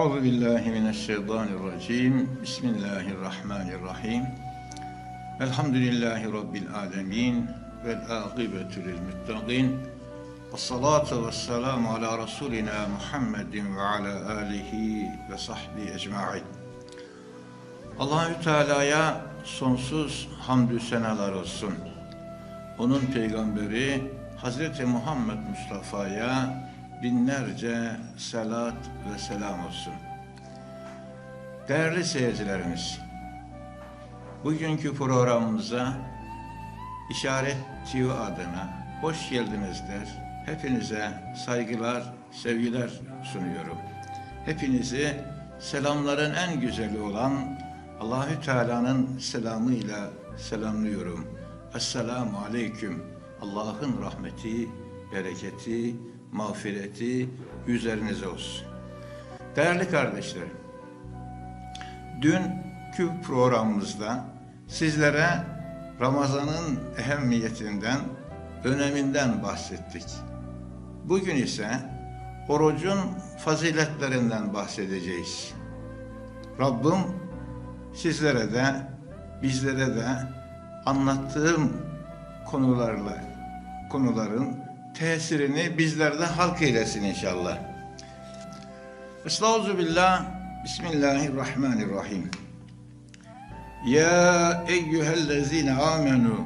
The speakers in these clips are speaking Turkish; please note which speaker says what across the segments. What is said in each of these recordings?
Speaker 1: Euzu billahi mineşşeytanirracim. Bismillahirrahmanirrahim. Elhamdülillahi rabbil alamin vel akibetu lil muttaqin. Ves salatu vesselamu ala rasulina Muhammedin ve ala alihi ve sahbihi ecmaîn. Allahü Teala'ya sonsuz hamdü senalar olsun. Onun peygamberi Hazreti Muhammed Mustafa'ya binlerce selat ve selam olsun. Değerli seyircilerimiz, bugünkü programımıza İşaret TV adına hoş geldiniz der. Hepinize saygılar, sevgiler sunuyorum. Hepinizi selamların en güzeli olan Allahü Teala'nın selamıyla selamlıyorum. Esselamu aleyküm. Allah'ın rahmeti, bereketi, mağfireti üzerinize olsun. Değerli kardeşlerim, dünkü programımızda sizlere Ramazan'ın ehemmiyetinden, öneminden bahsettik. Bugün ise orucun faziletlerinden bahsedeceğiz. Rabbim sizlere de bizlere de anlattığım konularla konuların tesirini bizlerde halk eylesin inşallah. Estağfurullah billah. Bismillahirrahmanirrahim. Ya eyyühellezine amenu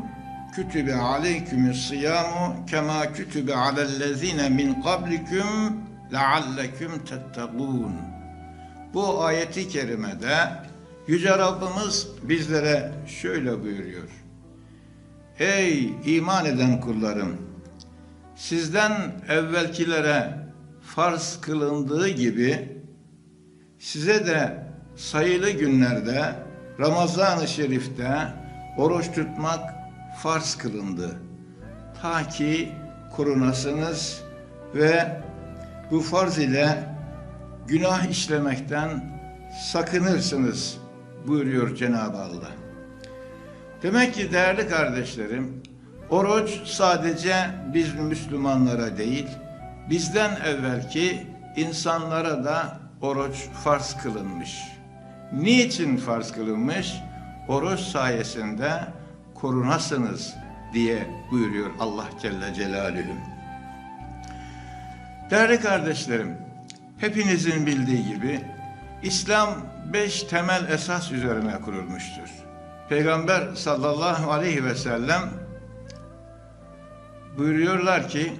Speaker 1: kütübe aleykümüs siyamu kema kütübe alellezine min kablikum lealleküm tettegûn. Bu ayeti kerimede Yüce Rabbimiz bizlere şöyle buyuruyor. Ey iman eden kullarım! Sizden evvelkilere farz kılındığı gibi size de sayılı günlerde Ramazan-ı Şerif'te oruç tutmak farz kılındı. Ta ki korunasınız ve bu farz ile günah işlemekten sakınırsınız buyuruyor Cenab-ı Allah. Demek ki değerli kardeşlerim, oruç sadece biz Müslümanlara değil, bizden evvelki insanlara da oruç farz kılınmış. Niçin farz kılınmış? Oruç sayesinde korunasınız diye buyuruyor Allah Celle Celaluhu. Değerli kardeşlerim, hepinizin bildiği gibi İslam beş temel esas üzerine kurulmuştur. Peygamber sallallahu aleyhi ve sellem buyuruyorlar ki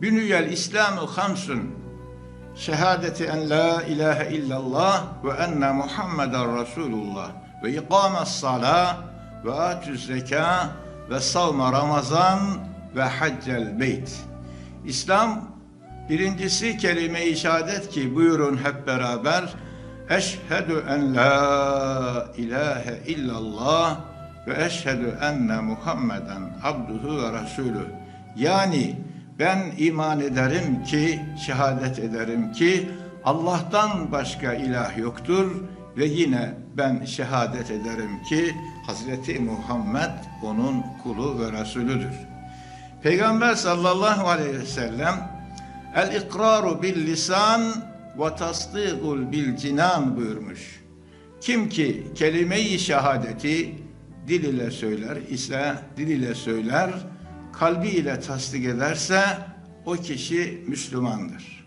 Speaker 1: Bünüyel İslamu hamsun şehadeti en la ilahe illallah ve enne Muhammeden Resulullah ve ikames salah ve atüz zeka ve savma ramazan ve haccel beyt. İslam birincisi kelime-i şehadet ki buyurun hep beraber Eşhedü en la ilahe illallah ve eşhedü enne Muhammeden abduhu ve resulü. Yani ben iman ederim ki, şehadet ederim ki Allah'tan başka ilah yoktur ve yine ben şehadet ederim ki Hazreti Muhammed onun kulu ve Resulüdür. Peygamber sallallahu aleyhi ve sellem el ikraru bil lisan ve tasdîgul bil cinan buyurmuş. Kim ki kelime-i şehadeti dil ile söyler ise dil ile söyler, kalbi ile tasdik ederse o kişi Müslümandır.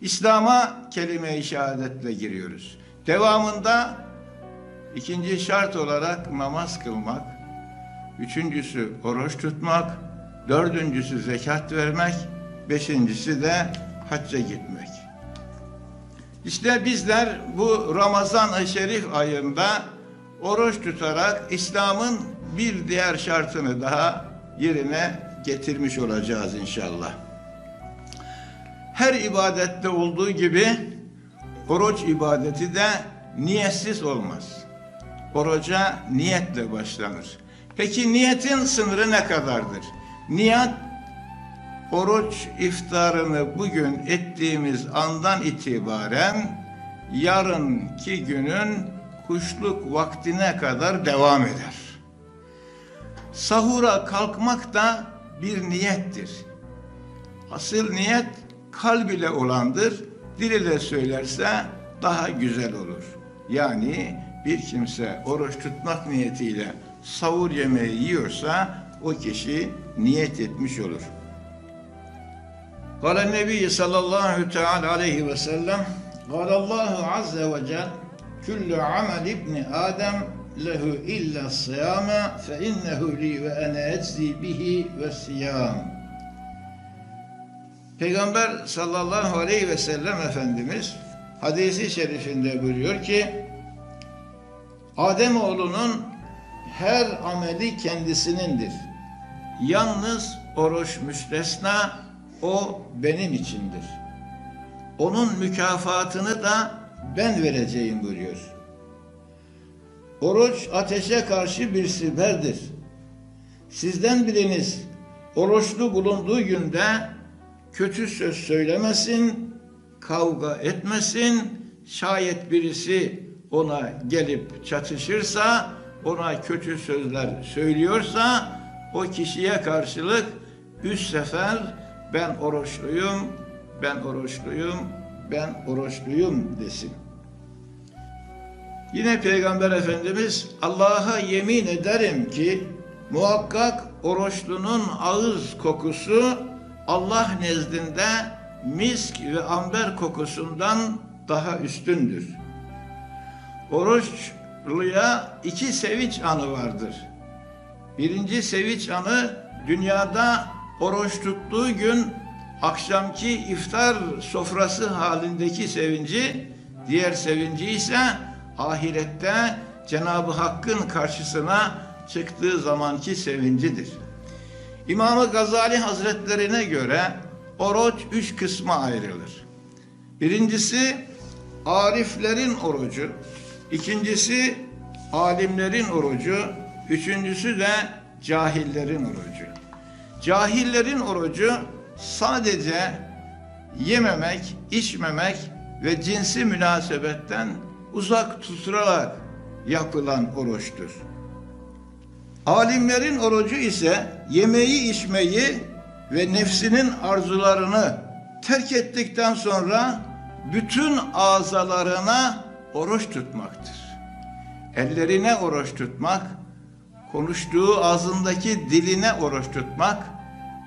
Speaker 1: İslam'a kelime-i şehadetle giriyoruz. Devamında ikinci şart olarak namaz kılmak, üçüncüsü oruç tutmak, dördüncüsü zekat vermek, beşincisi de hacca gitmek. İşte bizler bu Ramazan-ı Şerif ayında oruç tutarak İslam'ın bir diğer şartını daha yerine getirmiş olacağız inşallah. Her ibadette olduğu gibi oruç ibadeti de niyetsiz olmaz. Oruca niyetle başlanır. Peki niyetin sınırı ne kadardır? Niyet oruç iftarını bugün ettiğimiz andan itibaren yarınki günün kuşluk vaktine kadar devam eder. Sahura kalkmak da bir niyettir. Asıl niyet kalb ile olandır. Dil ile söylerse daha güzel olur. Yani bir kimse oruç tutmak niyetiyle sahur yemeği yiyorsa o kişi niyet etmiş olur. Kale Nebi sallallahu teala aleyhi ve sellem Kale Allahu azze ve celle Küllü amel ibni Adem lehu illa siyame fe innehu li ve ene eczi bihi ve siyam. Peygamber sallallahu aleyhi ve sellem Efendimiz hadisi şerifinde buyuruyor ki Adem oğlunun her ameli kendisinindir. Yalnız oruç müstesna o benim içindir. Onun mükafatını da ben vereceğim buyuruyor. Oruç ateşe karşı bir siperdir. Sizden biriniz oruçlu bulunduğu günde kötü söz söylemesin, kavga etmesin. Şayet birisi ona gelip çatışırsa, ona kötü sözler söylüyorsa o kişiye karşılık üç sefer ben oruçluyum, ben oruçluyum, ben oruçluyum desin. Yine Peygamber Efendimiz Allah'a yemin ederim ki muhakkak oruçlunun ağız kokusu Allah nezdinde misk ve amber kokusundan daha üstündür. Oruçluya iki sevinç anı vardır. Birinci sevinç anı dünyada oruç tuttuğu gün akşamki iftar sofrası halindeki sevinci, diğer sevinci ise ahirette Cenab-ı Hakk'ın karşısına çıktığı zamanki sevincidir. İmam-ı Gazali Hazretlerine göre oruç üç kısma ayrılır. Birincisi ariflerin orucu, ikincisi alimlerin orucu, üçüncüsü de cahillerin orucu. Cahillerin orucu sadece yememek, içmemek ve cinsi münasebetten uzak tutularak yapılan oruçtur. Alimlerin orucu ise yemeği içmeyi ve nefsinin arzularını terk ettikten sonra bütün azalarına oruç tutmaktır. Ellerine oruç tutmak, konuştuğu ağzındaki diline oruç tutmak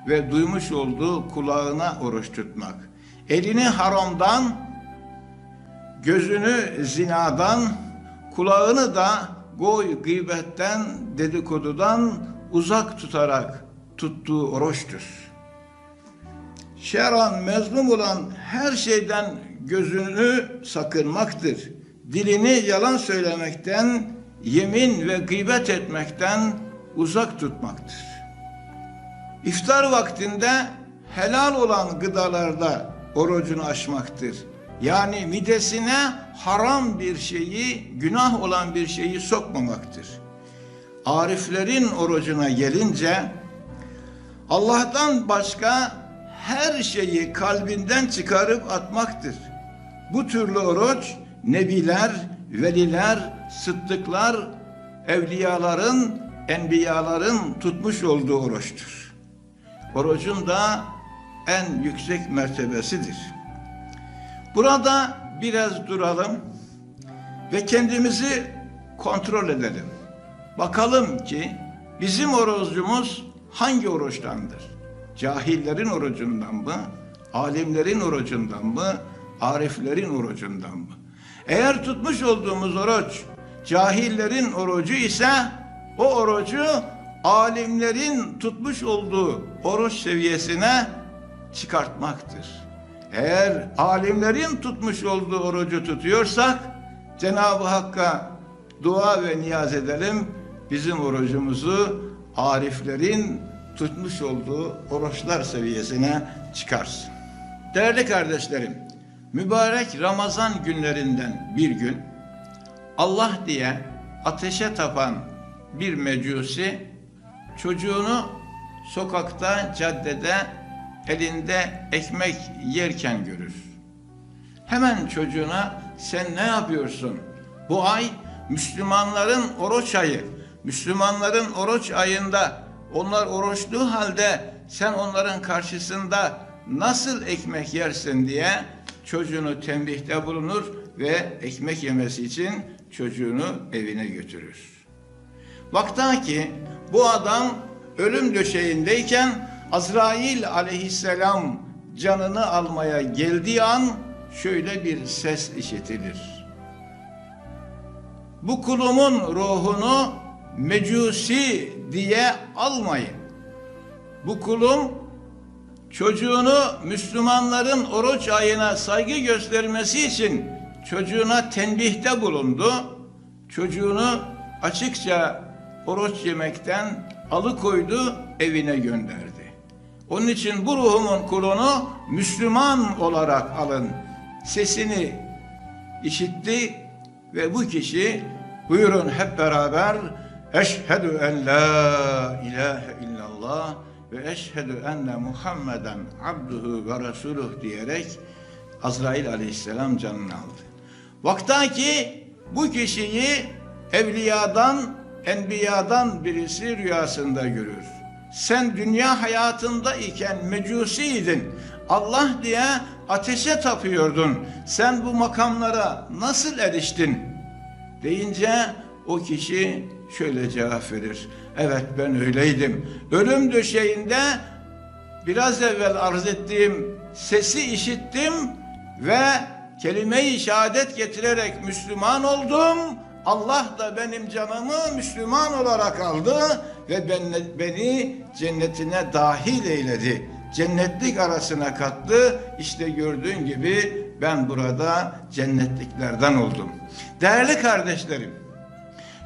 Speaker 1: ve duymuş olduğu kulağına oruç tutmak. Elini haramdan, gözünü zinadan, kulağını da goy gıybetten, dedikodudan uzak tutarak tuttuğu oruçtur. Şeran mezlum olan her şeyden gözünü sakınmaktır. Dilini yalan söylemekten, yemin ve gıybet etmekten uzak tutmaktır. İftar vaktinde helal olan gıdalarda orucunu aşmaktır. Yani midesine haram bir şeyi, günah olan bir şeyi sokmamaktır. Ariflerin orucuna gelince Allah'tan başka her şeyi kalbinden çıkarıp atmaktır. Bu türlü oruç nebiler, veliler, sıddıklar, evliyaların, enbiyaların tutmuş olduğu oruçtur. Orucun da en yüksek mertebesidir. Burada biraz duralım ve kendimizi kontrol edelim. Bakalım ki bizim orucumuz hangi oruçtandır? Cahillerin orucundan mı? Alimlerin orucundan mı? Ariflerin orucundan mı? Eğer tutmuş olduğumuz oruç cahillerin orucu ise o orucu alimlerin tutmuş olduğu oruç seviyesine çıkartmaktır. Eğer alimlerin tutmuş olduğu orucu tutuyorsak Cenab-ı Hakk'a dua ve niyaz edelim. Bizim orucumuzu ariflerin tutmuş olduğu oruçlar seviyesine çıkarsın. Değerli kardeşlerim, mübarek Ramazan günlerinden bir gün Allah diye ateşe tapan bir mecusi çocuğunu sokakta, caddede elinde ekmek yerken görür. Hemen çocuğuna sen ne yapıyorsun? Bu ay Müslümanların oruç ayı. Müslümanların oruç ayında onlar oruçlu halde sen onların karşısında nasıl ekmek yersin diye çocuğunu tembihte bulunur ve ekmek yemesi için çocuğunu evine götürür. Vakta ki bu adam ölüm döşeğindeyken Azrail aleyhisselam canını almaya geldiği an şöyle bir ses işitilir. Bu kulumun ruhunu mecusi diye almayın. Bu kulum çocuğunu Müslümanların oruç ayına saygı göstermesi için çocuğuna tenbihte bulundu. Çocuğunu açıkça oruç yemekten alıkoydu, evine gönderdi. Onun için bu ruhumun kulunu Müslüman olarak alın. Sesini işitti ve bu kişi buyurun hep beraber Eşhedü en la ilahe illallah ve eşhedü enne Muhammeden abduhu ve resuluh diyerek Azrail aleyhisselam canını aldı. Vakta ki bu kişiyi evliyadan, enbiyadan birisi rüyasında görür. Sen dünya hayatında iken mecusiydin. Allah diye ateşe tapıyordun. Sen bu makamlara nasıl eriştin? Deyince o kişi şöyle cevap verir. Evet ben öyleydim. Ölüm döşeğinde biraz evvel arz ettiğim sesi işittim ve kelime-i şehadet getirerek Müslüman oldum. Allah da benim canımı Müslüman olarak aldı ve beni, cennetine dahil eyledi. Cennetlik arasına kattı. İşte gördüğün gibi ben burada cennetliklerden oldum. Değerli kardeşlerim,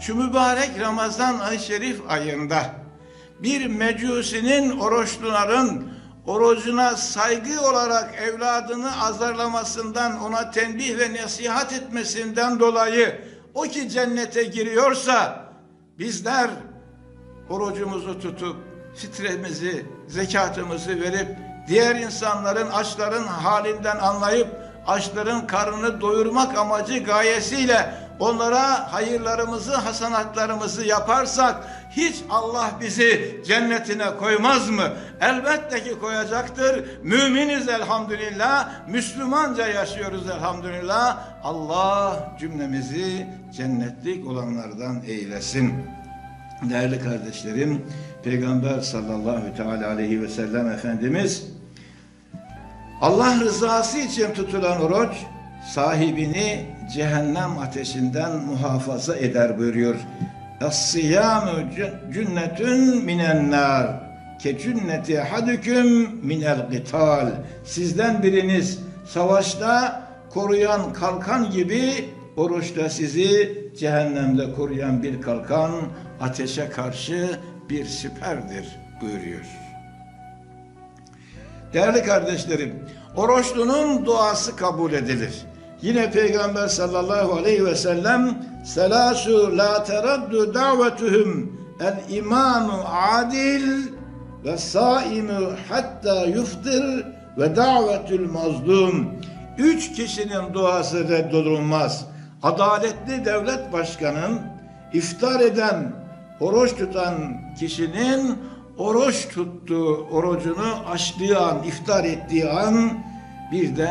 Speaker 1: şu mübarek Ramazan ay şerif ayında bir mecusinin oruçluların orucuna saygı olarak evladını azarlamasından, ona tenbih ve nasihat etmesinden dolayı o ki cennete giriyorsa bizler orucumuzu tutup fitremizi, zekatımızı verip diğer insanların açların halinden anlayıp açların karnını doyurmak amacı gayesiyle onlara hayırlarımızı, hasanatlarımızı yaparsak hiç Allah bizi cennetine koymaz mı? Elbette ki koyacaktır. Müminiz elhamdülillah. Müslümanca yaşıyoruz elhamdülillah. Allah cümlemizi cennetlik olanlardan eylesin. Değerli kardeşlerim, Peygamber sallallahu teala aleyhi ve sellem Efendimiz Allah rızası için tutulan oruç sahibini cehennem ateşinden muhafaza eder buyuruyor. Es-siyamu cünnetün minen nar ke cünneti hadüküm minel qital. Sizden biriniz savaşta koruyan kalkan gibi oruçta sizi cehennemde koruyan bir kalkan ateşe karşı bir siperdir buyuruyor. Değerli kardeşlerim, oruçlunun duası kabul edilir. Yine Peygamber sallallahu aleyhi ve sellem selasu la teraddu davetuhum el imanu adil ve saimu hatta yuftir ve davetul mazlum. Üç kişinin duası reddolunmaz. Adaletli devlet başkanın iftar eden, oruç tutan kişinin oruç tuttuğu, orucunu açtığı an, iftar ettiği an bir de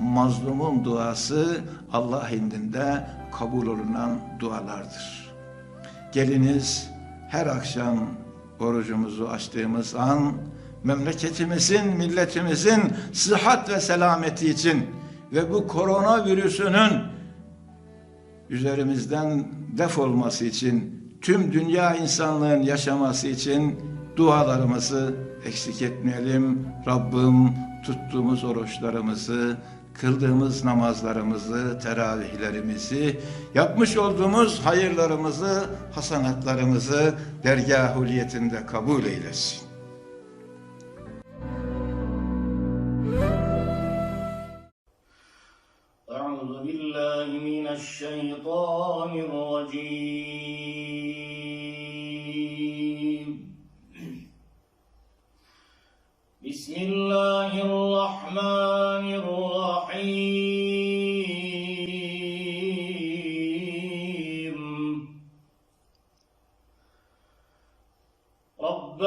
Speaker 1: mazlumun duası Allah indinde kabul olunan dualardır. Geliniz her akşam orucumuzu açtığımız an memleketimizin, milletimizin sıhhat ve selameti için ve bu koronavirüsünün üzerimizden defolması için tüm dünya insanlığın yaşaması için dualarımızı eksik etmeyelim. Rabbim tuttuğumuz oruçlarımızı, kıldığımız namazlarımızı, teravihlerimizi, yapmış olduğumuz hayırlarımızı, hasanatlarımızı dergâh huliyetinde kabul eylesin.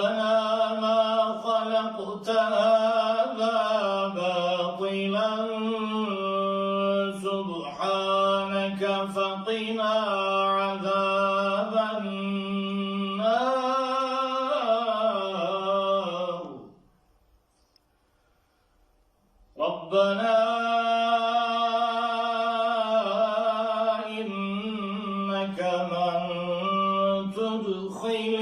Speaker 2: ربنا ما خلقت هذا باطلا. سبحانك فقنا عذاب النار. ربنا إنك من تدخل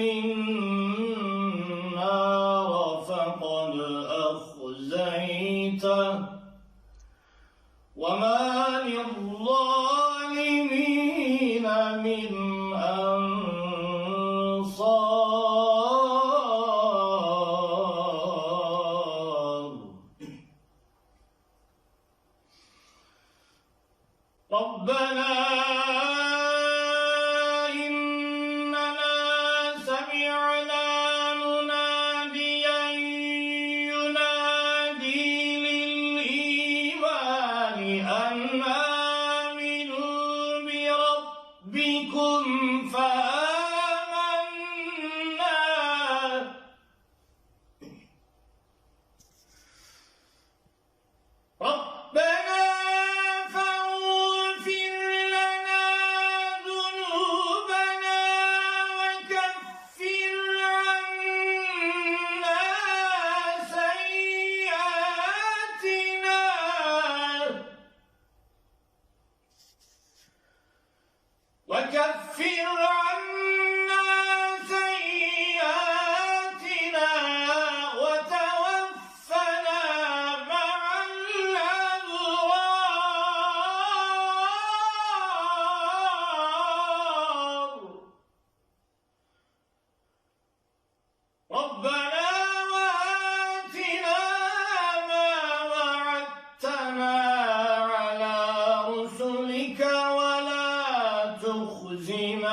Speaker 2: Redeemer.